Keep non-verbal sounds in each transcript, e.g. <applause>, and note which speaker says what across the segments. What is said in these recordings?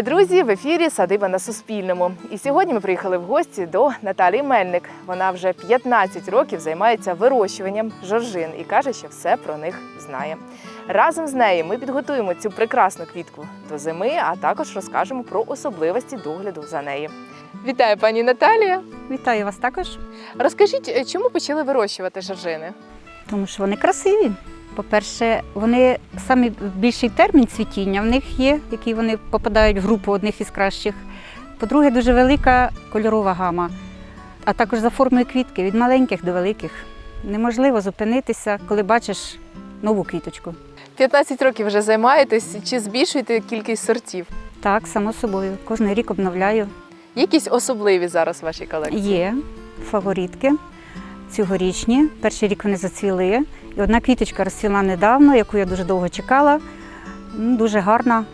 Speaker 1: Вітаю, друзі! В ефірі Садиба на Суспільному. І сьогодні ми приїхали в гості до Наталії Мельник. Вона вже 15 років займається вирощуванням жоржин і каже, що все про них знає. Разом з нею ми підготуємо цю прекрасну квітку до зими, а також розкажемо про особливості догляду за нею. Вітаю, пані Наталія!
Speaker 2: Вітаю вас також,
Speaker 1: Розкажіть, е, чому почали вирощувати жоржини?
Speaker 2: тому що вони красиві. По-перше, вони самий більший термін цвітіння в них є, який вони попадають в групу одних із кращих. По-друге, дуже велика кольорова гама, а також за формою квітки від маленьких до великих. Неможливо зупинитися, коли бачиш нову квіточку.
Speaker 1: 15 років вже займаєтесь. Чи збільшуєте кількість сортів?
Speaker 2: Так, само собою. Кожен рік обновляю.
Speaker 1: Якісь особливі зараз в вашій колекції?
Speaker 2: Є фаворитки цьогорічні. Перший рік вони зацвіли. І одна квіточка розцвіла недавно, яку я дуже довго чекала. Ну, Дуже гарна,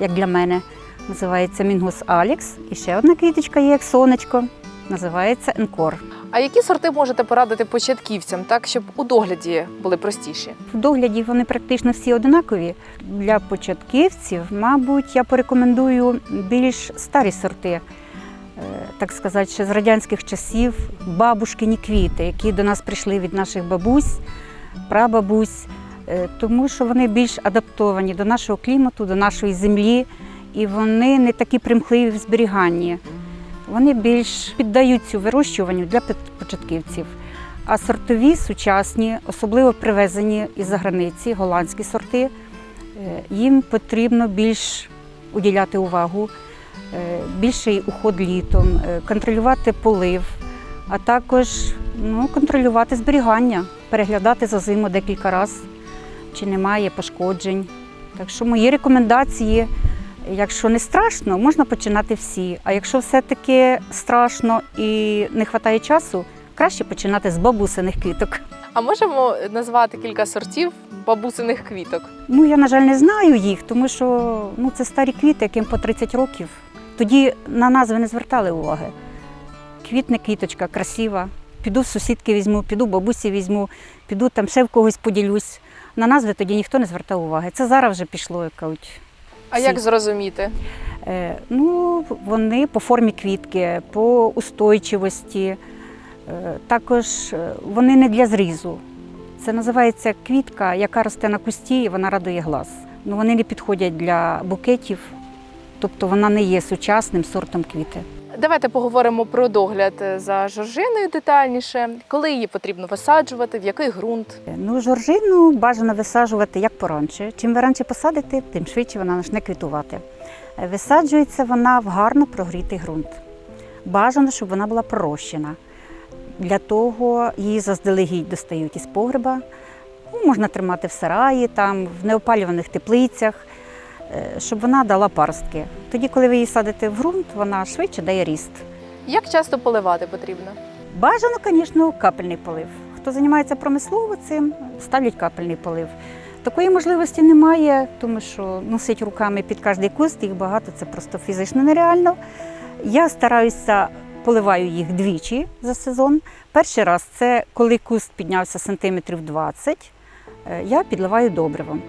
Speaker 2: як для мене. Називається Мінгус Алікс. І ще одна квіточка є, як сонечко. Називається Енкор.
Speaker 1: А які сорти можете порадити початківцям, так щоб у догляді були простіші?
Speaker 2: В догляді вони практично всі одинакові. Для початківців, мабуть, я порекомендую більш старі сорти, е, так сказати, ще з радянських часів бабушкині квіти, які до нас прийшли від наших бабусь, прабабусь, е, тому що вони більш адаптовані до нашого клімату, до нашої землі, і вони не такі примхливі в зберіганні. Вони більш піддаються вирощуванню для початківців. А сортові сучасні, особливо привезені із-за границі, голландські сорти, е, їм потрібно більш уділяти увагу, е, більший уход літом, контролювати полив, а також ну, контролювати зберігання, переглядати за зиму декілька разів, чи немає пошкоджень. Так що мої рекомендації, якщо не страшно, можна починати всі. А якщо все-таки страшно і не вистачає часу, краще починати з бабусиних квіток.
Speaker 1: А можемо назвати кілька сортів бабусиних квіток?
Speaker 2: Ну, я, на жаль, не знаю їх, тому що ну, це старі квіти, яким по 30 років. Тоді на назви не звертали уваги. Квітне квіточка красива. Піду в сусідки візьму, піду бабусі візьму, піду там ще в когось поділюсь. На назви тоді ніхто не звертав уваги. Це зараз вже пішло, як кажуть.
Speaker 1: А як зрозуміти?
Speaker 2: Е, Ну, вони по формі квітки, по устойчивості. Е, Також е, вони не для зрізу. Це називається квітка, яка росте на кусті і вона радує глаз. Ну, вони не підходять для букетів, тобто вона не є сучасним сортом квіти.
Speaker 1: Давайте поговоримо про догляд за жоржиною детальніше. Коли її потрібно висаджувати, в який ґрунт?
Speaker 2: Ну, жоржину бажано висаджувати як поранче. Чим ви раніше посадите, тим швидше вона почне квітувати. Е, Висаджується вона в гарно прогрітий ґрунт. Бажано, щоб вона була пророщена. Для того її заздалегідь достають із погреба. Ну, можна тримати в сараї, там, в неопалюваних теплицях, е, щоб вона дала паростки. Тоді, коли ви її садите в ґрунт, вона швидше дає ріст.
Speaker 1: Як часто поливати потрібно?
Speaker 2: Бажано, звісно, капельний полив. Хто займається промислово цим, ставлять капельний полив. Такої можливості немає, тому що носить руками під кожний куст, їх багато, це просто фізично нереально. Я стараюся, поливаю їх двічі за сезон. Перший раз це коли куст піднявся сантиметрів 20, е, я підливаю добривом.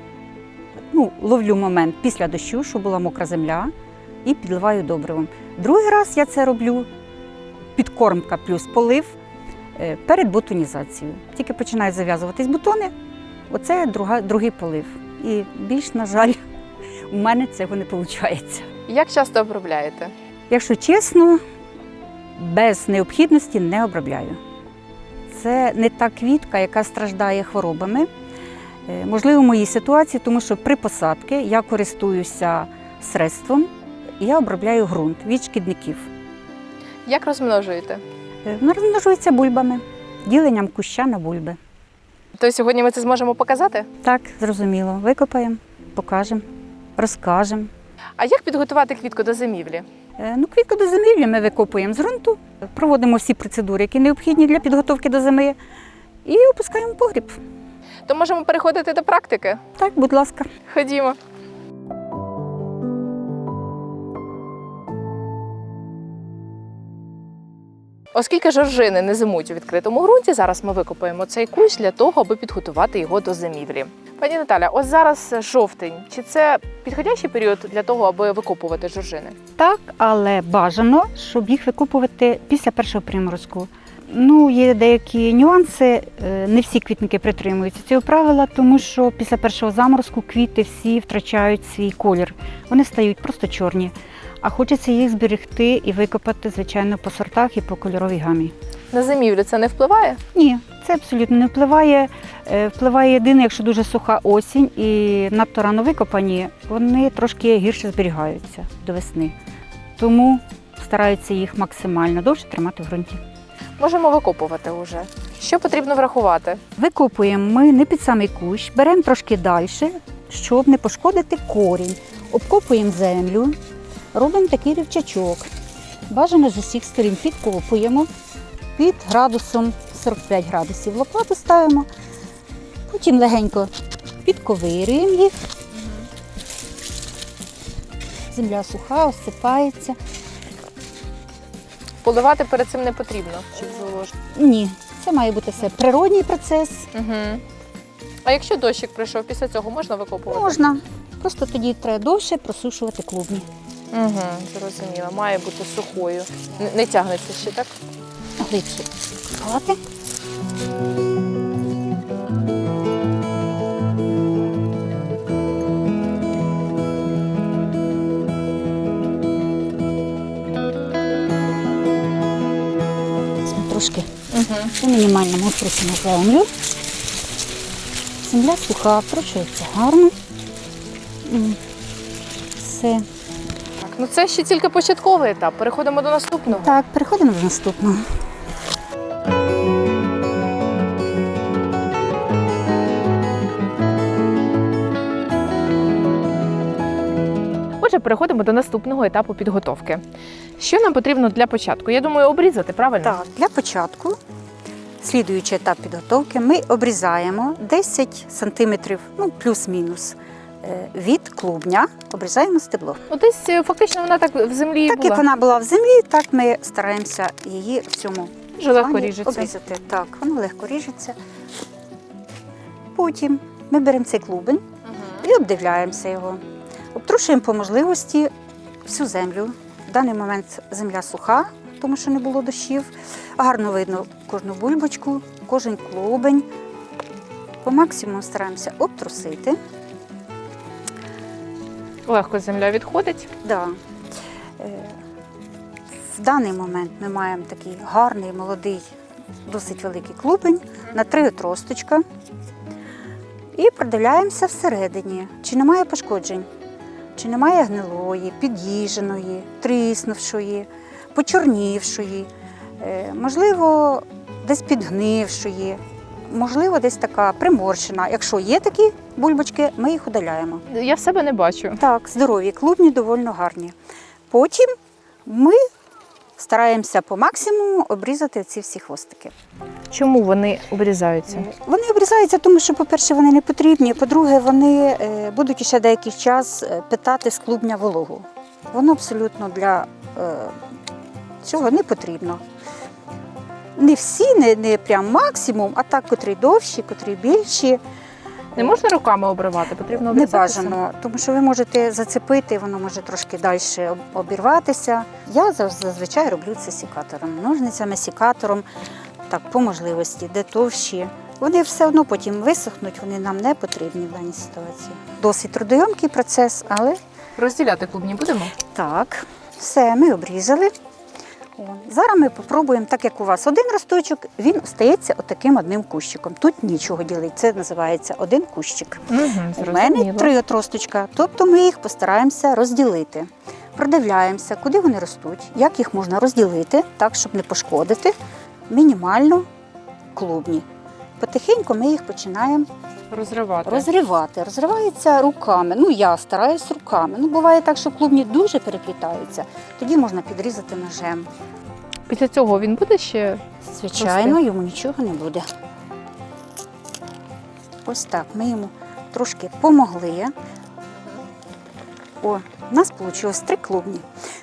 Speaker 2: Ну, ловлю момент після дощу, щоб була мокра земля, і підливаю добривом. Другий раз я це роблю підкормка плюс полив е, перед бутонізацією. Тільки починають зав'язуватись бутони, оце друга, другий полив. І більш, на жаль, <laughs> у мене цього не виходить.
Speaker 1: Як часто обробляєте?
Speaker 2: Якщо чесно, без необхідності не обробляю. Це не та квітка, яка страждає хворобами. Е, Можливо, в моїй ситуації, тому що при посадці я користуюся средством, і я обробляю ґрунт від шкідників.
Speaker 1: Як розмножуєте?
Speaker 2: Е, Вона розмножується бульбами, діленням куща на бульби.
Speaker 1: То сьогодні ми це зможемо показати?
Speaker 2: Так, зрозуміло. Викопаємо, покажемо, розкажемо.
Speaker 1: А як підготувати квітку до зимівлі?
Speaker 2: Е, Ну, квітку до зимівлі ми викопуємо з ґрунту, проводимо всі процедури, які необхідні для підготовки до зими, і опускаємо в погріб.
Speaker 1: То можемо переходити до практики.
Speaker 2: Так, будь ласка.
Speaker 1: Ходімо. Оскільки жоржини не зимують у відкритому ґрунті, зараз ми викопаємо цей кущ для того, аби підготувати його до зимівлі. Пані Наталя, ось зараз жовтень. Чи це підходящий період для того, аби викопувати жоржини?
Speaker 2: Так, але бажано, щоб їх викупувати після першого приморозку. Ну, є деякі нюанси. е, Не всі квітники притримуються цього правила, тому що після першого заморозку квіти всі втрачають свій колір. Вони стають просто чорні. А хочеться їх зберегти і викопати, звичайно, по сортах і по кольоровій гамі.
Speaker 1: На зимівлю це не впливає?
Speaker 2: Ні, це абсолютно не впливає. Е, Впливає єдине, якщо дуже суха осінь і надто рано викопані, вони трошки гірше зберігаються до весни. Тому стараються їх максимально довше тримати в ґрунті.
Speaker 1: Можемо викопувати вже. Що потрібно врахувати?
Speaker 2: Викопуємо ми не під самий кущ, беремо трошки далі, щоб не пошкодити корінь. Обкопуємо землю, робимо такий рівчачок. Бажано з усіх сторін підкопуємо під градусом 45 градусів. Лопату ставимо, потім легенько підковирюємо їх. Земля суха, осипається.
Speaker 1: Поливати перед цим не потрібно, щоб зволожити.
Speaker 2: Ні, це має бути все природній процес.
Speaker 1: Угу. А якщо дощик прийшов, після цього можна викопувати?
Speaker 2: Можна. Просто тоді треба довше просушувати клубні.
Speaker 1: Угу, зрозуміло. Має бути сухою. Не, не тягнеться ще, так?
Speaker 2: глибше копати. По мінімальному трусимо землю. Земля суха, прочується гарно. Все.
Speaker 1: Так, ну це ще тільки початковий етап. Переходимо до наступного.
Speaker 2: Так, переходимо до наступного.
Speaker 1: Отже, переходимо до наступного етапу підготовки. Що нам потрібно для початку? Я думаю, обрізати, правильно?
Speaker 2: Так, для початку, слідуючий етап підготовки, ми обрізаємо 10 см, ну плюс-мінус, е, від клубня, обрізаємо стебло.
Speaker 1: Десь е, фактично вона так в землі
Speaker 2: Так
Speaker 1: була.
Speaker 2: як вона була в землі, так ми стараємося її в цьому
Speaker 1: легко ріжеться.
Speaker 2: обрізати. Так, воно легко ріжеться. Потім ми беремо цей клубень
Speaker 1: Мгм.
Speaker 2: і обдивляємося його. Обтрушуємо по можливості всю землю. В даний момент земля суха, тому що не було дощів. Гарно видно кожну бульбочку, кожен клубень. По максимуму стараємося обтрусити.
Speaker 1: Легко земля відходить.
Speaker 2: Да. Е, В даний момент ми маємо такий гарний, молодий, досить великий клубень на три отросточка. І продивляємося всередині, чи немає пошкоджень, чи немає гнилої, під'їждженої, тріснувшої, почорнівшої, е, можливо, десь підгнившої, можливо, десь така приморщена. Якщо є такі бульбочки, ми їх удаляємо.
Speaker 1: Я в себе не бачу.
Speaker 2: Так, здорові, клубні доволі гарні. Потім ми стараємося по максимуму обрізати ці всі хвостики.
Speaker 1: Чому вони обрізаються?
Speaker 2: Вони обрізаються, тому що, по-перше, вони не потрібні. По-друге, вони е, будуть ще деякий час е, питати з клубня вологу. Воно абсолютно для е, цього не потрібно. Не всі, не, не прям максимум, а так, котрі довші, котрі більші.
Speaker 1: Не можна руками обривати, потрібно
Speaker 2: Не бажано, тому що ви можете зацепити, воно може трошки далі обірватися. Я зазвичай роблю це сікатором, ножницями, сікатором, так, по можливості, де товщі. Вони все одно потім висохнуть, вони нам не потрібні в даній ситуації. Досить трудоємкий процес, але
Speaker 1: Розділяти клубні будемо?
Speaker 2: так, все, ми обрізали. Зараз ми спробуємо, так як у вас один росточок, він стається отаким одним кущиком. Тут нічого ділить, це називається один кущик.
Speaker 1: Угу,
Speaker 2: У мене три отросточка, тобто ми їх постараємося розділити. Продивляємося, куди вони ростуть, як їх можна розділити, так, щоб не пошкодити мінімально клубні. Потихеньку ми їх починаємо
Speaker 1: Розривати.
Speaker 2: розривати. Розривається руками. Ну, я стараюсь руками. Ну, буває так, що клубні дуже переплітаються. Тоді можна підрізати ножем.
Speaker 1: Після цього він буде ще
Speaker 2: Звичайно, йому нічого не буде. Ось так. Ми йому трошки помогли. О, у нас вийшло три клубні.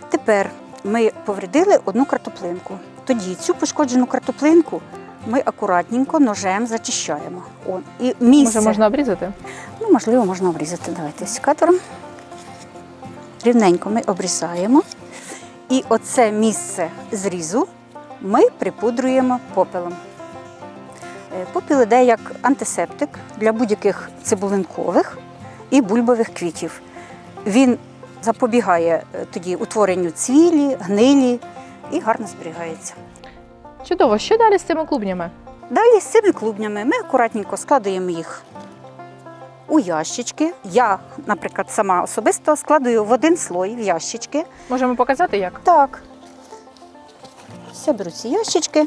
Speaker 2: Тепер ми повредили одну картоплинку. Тоді цю пошкоджену картоплинку ми акуратненько ножем зачищаємо. О, і місце,
Speaker 1: Може, можна обрізати?
Speaker 2: ну, можливо, можна обрізати. Давайте секатором. Рівненько ми обрізаємо. І оце місце зрізу ми припудруємо попелом. Е, Попіл іде як антисептик для будь-яких цибулинкових і бульбових квітів. Він запобігає е, тоді утворенню цвілі, гнилі і гарно зберігається.
Speaker 1: Чудово, що далі з цими клубнями?
Speaker 2: Далі з цими клубнями ми акуратненько складуємо їх у ящички. Я, наприклад, сама особисто складую в один слой в ящички.
Speaker 1: Можемо показати як?
Speaker 2: Так. Все беру ці ящички.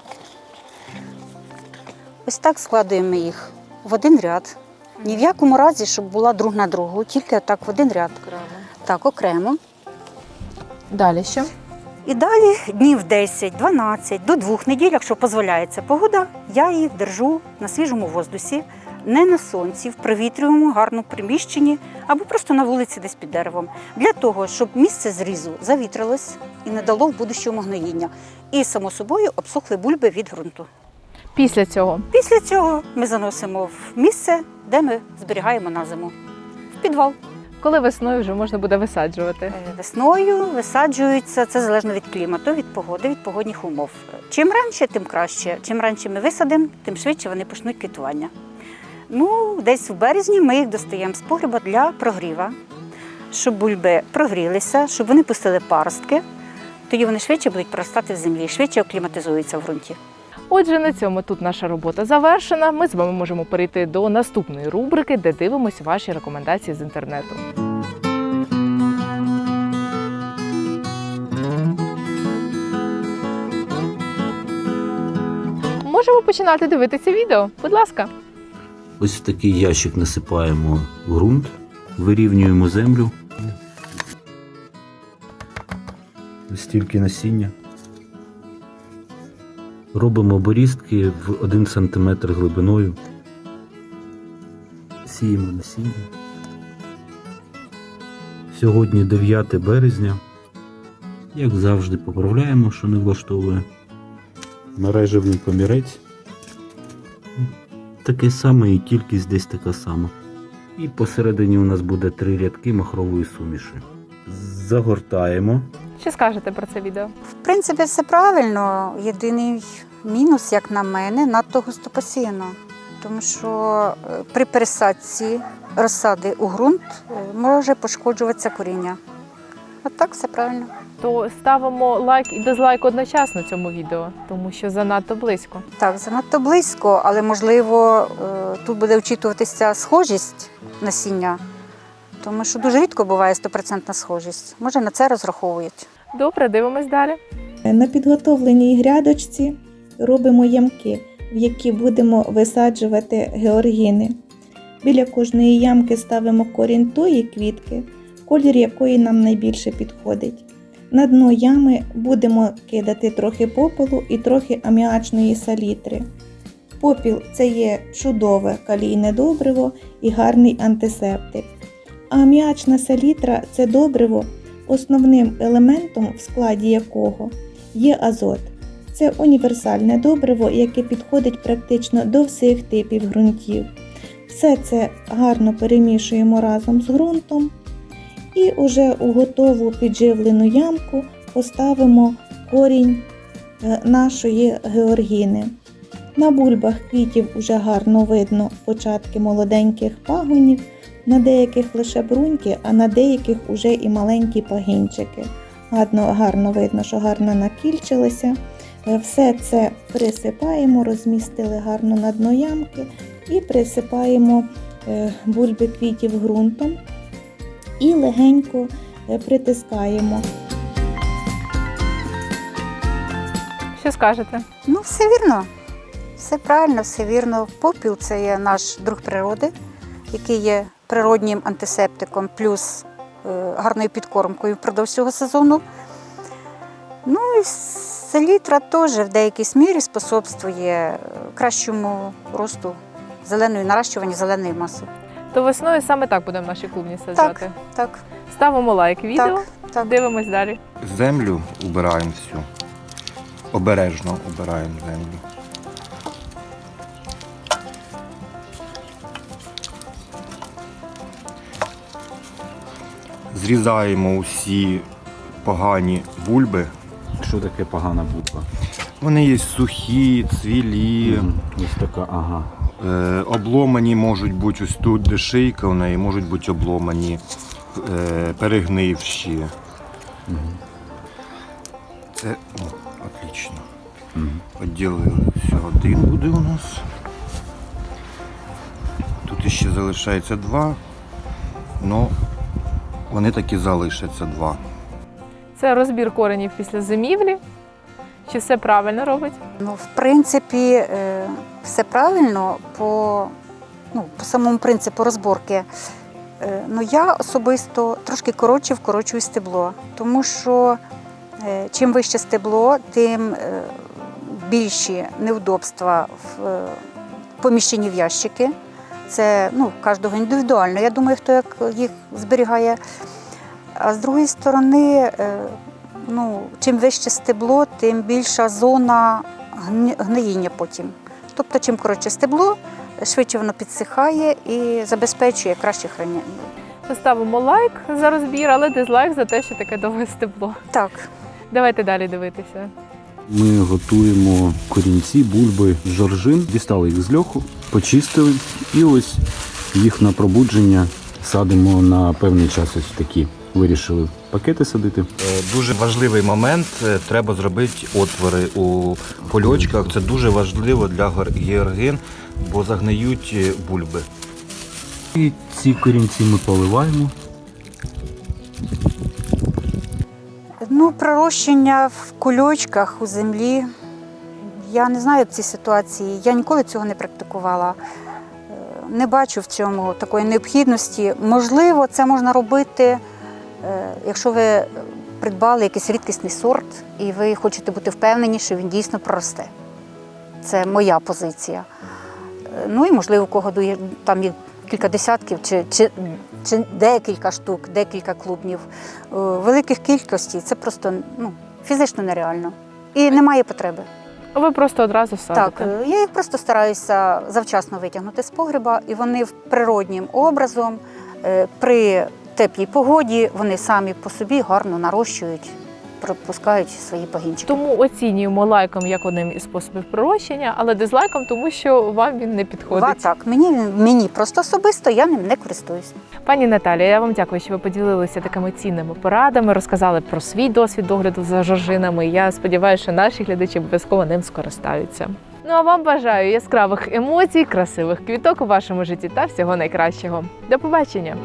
Speaker 2: Ось так складуємо їх в один ряд. Ні в якому разі, щоб була друг на другу, тільки так в один ряд. Так, окремо.
Speaker 1: Далі що?
Speaker 2: І далі днів 10-12 до двох неділь, якщо дозволяється погода, я їх держу на свіжому воздусі, не на сонці, в провітрюваному, гарному приміщенні або просто на вулиці десь під деревом. Для того, щоб місце зрізу завітрилось і не дало в будущому гноїння. І, само собою, обсохли бульби від ґрунту.
Speaker 1: Після цього.
Speaker 2: Після цього ми заносимо в місце, де ми зберігаємо на зиму. В підвал.
Speaker 1: Коли весною вже можна буде висаджувати.
Speaker 2: Е, Весною висаджуються, це залежно від клімату, від погоди, від погодних умов. Чим раніше, тим краще. Чим раніше ми висадимо, тим швидше вони почнуть квітування. Ну, десь в березні ми їх достаємо з погреба для прогріва, щоб бульби прогрілися, щоб вони пустили паростки. Тоді вони швидше будуть проростати в землі, швидше акліматизуються в ґрунті.
Speaker 1: Отже, на цьому тут наша робота завершена. Ми з вами можемо перейти до наступної рубрики, де дивимося ваші рекомендації з інтернету. Можемо починати дивитися відео. Будь ласка.
Speaker 3: Ось в такий ящик насипаємо ґрунт, вирівнюємо землю. Стільки насіння. Робимо оборістки в 1 см глибиною. Сіємо насіння. Сьогодні 9 березня. Як завжди, поправляємо, що не влаштовує. Мережевний комірець. Таке саме і кількість десь така сама. І посередині у нас буде три рядки махрової суміші. Загортаємо.
Speaker 1: Що скажете про це відео?
Speaker 2: В принципі, все правильно. Єдиний мінус, як на мене, надто густо посіяно. Тому що е, при пересадці розсади у ґрунт е, може пошкоджуватися коріння. А так все правильно.
Speaker 1: То ставимо лайк і дизлайк одночасно цьому відео, тому що занадто близько.
Speaker 2: Так, занадто близько, але можливо е, тут буде вчитуватися схожість насіння, тому що дуже рідко буває стопроцентна схожість. Може на це розраховують.
Speaker 1: Добре, дивимось далі.
Speaker 4: На підготовленій грядочці робимо ямки, в які будемо висаджувати георгіни. Біля кожної ямки ставимо корінь тої квітки, колір якої нам найбільше підходить. На дно ями будемо кидати трохи попелу і трохи аміачної салітри. Попіл це є чудове калійне добриво і гарний антисептик. Аміачна салітра це добриво, основним елементом в складі якого є азот. Це універсальне добриво, яке підходить практично до всіх типів ґрунтів. Все це гарно перемішуємо разом з ґрунтом і уже у готову підживлену ямку поставимо корінь е, нашої георгіни. На бульбах квітів уже гарно видно початки молоденьких пагонів, на деяких лише бруньки, а на деяких уже і маленькі пагінчики. Гарно, гарно видно, що гарно накільчилися. Е, Все це присипаємо, розмістили гарно на дно ямки і присипаємо е, бульби квітів ґрунтом і легенько е, притискаємо.
Speaker 1: Що скажете?
Speaker 2: Ну, все вірно. Все правильно, все вірно. Попіл це є наш друг природи, який є природнім антисептиком, плюс е, гарною підкормкою впродовж цього сезону. Ну і селітра теж в деякій мірі способствує е, кращому росту зеленої, наращуванню зеленої маси.
Speaker 1: То весною саме так будемо наші клубні саджати.
Speaker 2: Так,
Speaker 1: Ставимо лайк відео,
Speaker 2: так, так.
Speaker 1: дивимось далі.
Speaker 5: Землю убираємо всю. Обережно убираємо землю. Зрізаємо усі погані бульби.
Speaker 3: Що таке погана буква?
Speaker 5: Вони є сухі, цвілі,
Speaker 3: Мгм. Ось така, ага.
Speaker 5: е, обломані можуть бути ось тут, де шийка у неї, можуть бути обломані, е, перегнивші. Це о, отлично.
Speaker 3: Мгм.
Speaker 5: Поділили. Все, один буде у нас. Тут ще залишається два. Ну, вони таки залишаться два.
Speaker 1: Це розбір коренів після зимівлі. Чи все правильно робить?
Speaker 2: Ну, в принципі, е, все правильно по, ну, по самому принципу розборки. Е, Ну, я особисто трошки коротше вкорочую стебло, тому що е, чим вище стебло, тим більші неудобства в поміщенні в ящики. Це ну, кожного індивідуально. Я думаю, хто як їх зберігає. А з другої сторони, е, ну, чим вище стебло, тим більша зона гниїння потім. Тобто, чим коротше стебло, швидше воно підсихає і забезпечує краще хранення.
Speaker 1: Поставимо лайк за розбір, але дизлайк за те, що таке довге стебло.
Speaker 2: Так,
Speaker 1: Давайте далі дивитися.
Speaker 3: Ми готуємо корінці, бульби, жоржин, дістали їх з льоху, почистили і ось їх на пробудження садимо на певний час. Ось такі. Вирішили пакети садити.
Speaker 5: Е, Дуже важливий момент. е, Треба зробити отвори у польочках. Це дуже важливо для георгин, бо загниють е, бульби.
Speaker 3: І ці корінці ми поливаємо.
Speaker 2: Ну, пророщення в кульочках у землі. Я не знаю ці ситуації. Я ніколи цього не практикувала. Е, Не бачу в цьому такої необхідності. Можливо, це можна робити, е, якщо ви придбали якийсь рідкісний сорт, і ви хочете бути впевнені, що він дійсно проросте. Це моя позиція. Е, Ну і можливо, у кого там є кілька десятків чи, чи, чи декілька штук, декілька клубнів. Е, Великих кількостей це просто ну, фізично нереально. І немає потреби.
Speaker 1: А Ви просто одразу садите.
Speaker 2: Так, е, я їх просто стараюся завчасно витягнути з погреба, і вони в природнім образом е, при теплій погоді вони самі по собі гарно нарощують, пропускають свої пагінчики.
Speaker 1: Тому оцінюємо лайком як одним із способів пророщення, але дизлайком, тому що вам він не
Speaker 2: Ва,
Speaker 1: підходить.
Speaker 2: так, мені, мені просто особисто я ним не користуюсь.
Speaker 1: Пані Наталія, я вам дякую, що ви поділилися такими цінними порадами, розказали про свій досвід догляду за жоржинами. Я сподіваюся, що наші глядачі обов'язково ним скористаються. Ну а вам бажаю яскравих емоцій, красивих квіток у вашому житті та всього найкращого. До побачення!